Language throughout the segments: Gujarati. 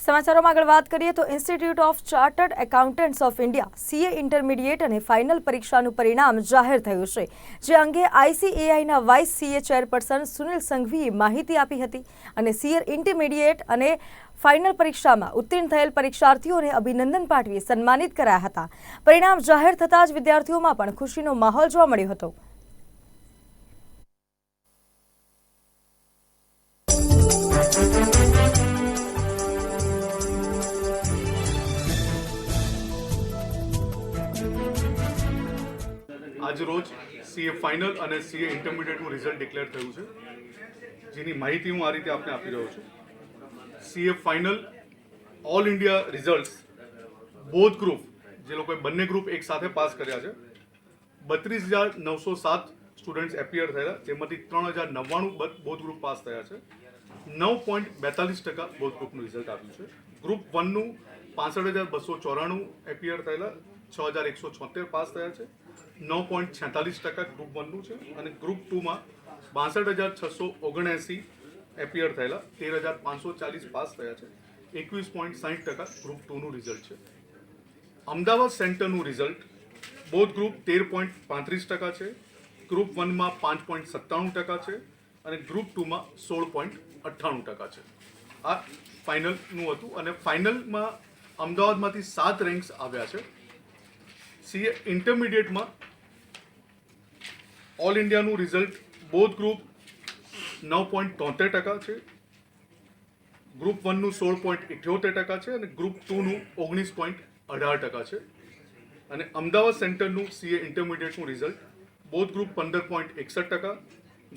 સમાચારોમાં આગળ વાત કરીએ તો institute of chartered accountants of India CA intermediate અને ફાઇનલ પરીક્ષાનું પરિણામ જાહેર થયું છે. જે અંગે આઈસીએઆઈના વાઇસ સીએ ચેરપર્સન સુનિલ સંઘવીએ માહિતી આપી હતી અને સીએ ઇન્ટરમીડિયેટ અને ફાઇનલ પરીક્ષામાં ઉત્તીર્ણ થયેલ પરીક્ષાર્થીઓને અભિનંદન પાઠવી સન્માનિત કરાયા હતા. પરિણામ જાહેર થતાં જ વિદ્યાર્થીઓમાં પણ ખુશીનો માહોલ જોવા મળ્યો હતો. આજરોજ સીએ ફાઇનલ અને સીએ ઇન્ટરમીડિયેટનું રિઝલ્ટ ડિક્લેર થયું છે. જેની માહિતી હું આ રીતે આપને આપી રહ્યો છું. CA final all India results both group જે લોકોએ બંને ગ્રુપ એક સાથે પાસ કર્યા છે. બત્રીસ હજાર નવસો સાત સ્ટુડન્ટ્સ એપિયર થયેલા, જેમાંથી ત્રણ હજાર નવ્વાણું બોધ ગ્રુપ પાસ થયા છે. નવ પોઈન્ટ બેતાલીસ ટકા બોધ ગ્રુપનું રિઝલ્ટ આવ્યું છે. ગ્રુપ વનનું પાસઠ હજાર બસો ચોરાણું એપિયર થયેલા, છ હજાર એકસો છોતેર પાસ થયા છે, નવ પોઈન્ટ છેતાલીસ ટકા ગ્રુપ વનનું છે અને ગ્રુપ ટુમાં બાસઠ હજાર છસો ઓગણએંસી એપિયર થયેલા, તેર હજાર પાંચસો ચાલીસ પાસ થયા છે, એકવીસ પોઈન્ટ સાઠ ટકા ગ્રુપ ટુનું રિઝલ્ટ છે. અમદાવાદ સેન્ટરનું રિઝલ્ટ બોધ ગ્રુપ તેર પોઈન્ટ પાંત્રીસ ટકા છે ગ્રુપ વનમાં પાંચ પોઈન્ટ સત્તાણું ટકા છે અને ગ્રુપ ટુમાં સોળ પોઈન્ટ અઠ્ઠાણું ટકા છે. આ ફાઇનલનું હતું અને ફાઇનલમાં અમદાવાદમાંથી સાત રેન્ક્સ આવ્યા છે. સીએ ઇન્ટરમીડિયેટમાં ઓલ ઇન્ડિયાનું રિઝલ્ટ બોધ ગ્રુપ નવ પોઈન્ટ તોતેર ટકા છે. ગ્રુપ વનનું સોળ પોઈન્ટ ઇઠ્યોતેર ટકા છે અને ગ્રુપ ટુનું ઓગણીસ પોઈન્ટ અઢાર ટકા છે. અને અમદાવાદ સેન્ટરનું સીએ ઇન્ટરમીડિયેટનું રિઝલ્ટ બોધ ગ્રુપ પંદર પોઈન્ટ એકસઠ ટકા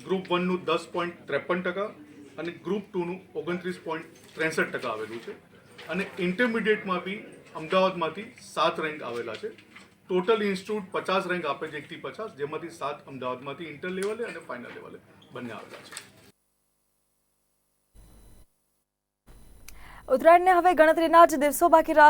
ગ્રુપ વનનું દસ પોઈન્ટ ત્રેપન ટકા અને ગ્રુપ ટુનું ઓગણત્રીસ પોઈન્ટ ત્રેસઠ ટકા આવેલું છે. અને ઇન્ટરમિડિયેટમાં બી અમદાવાદમાંથી સાત રેન્ક આવેલા છે. ટોટલ ઇન્સ્ટિટ્યૂટ પચાસ રેન્ક આપે છે, એકથી પચાસ, જેમાંથી સાત અમદાવાદમાંથી ઇન્ટર લેવલે અને ફાઇનલ લેવલે બંને આવેલા છે. ઉત્તરાયણને હવે ગણતરીના જ દિવસો બાકી છે.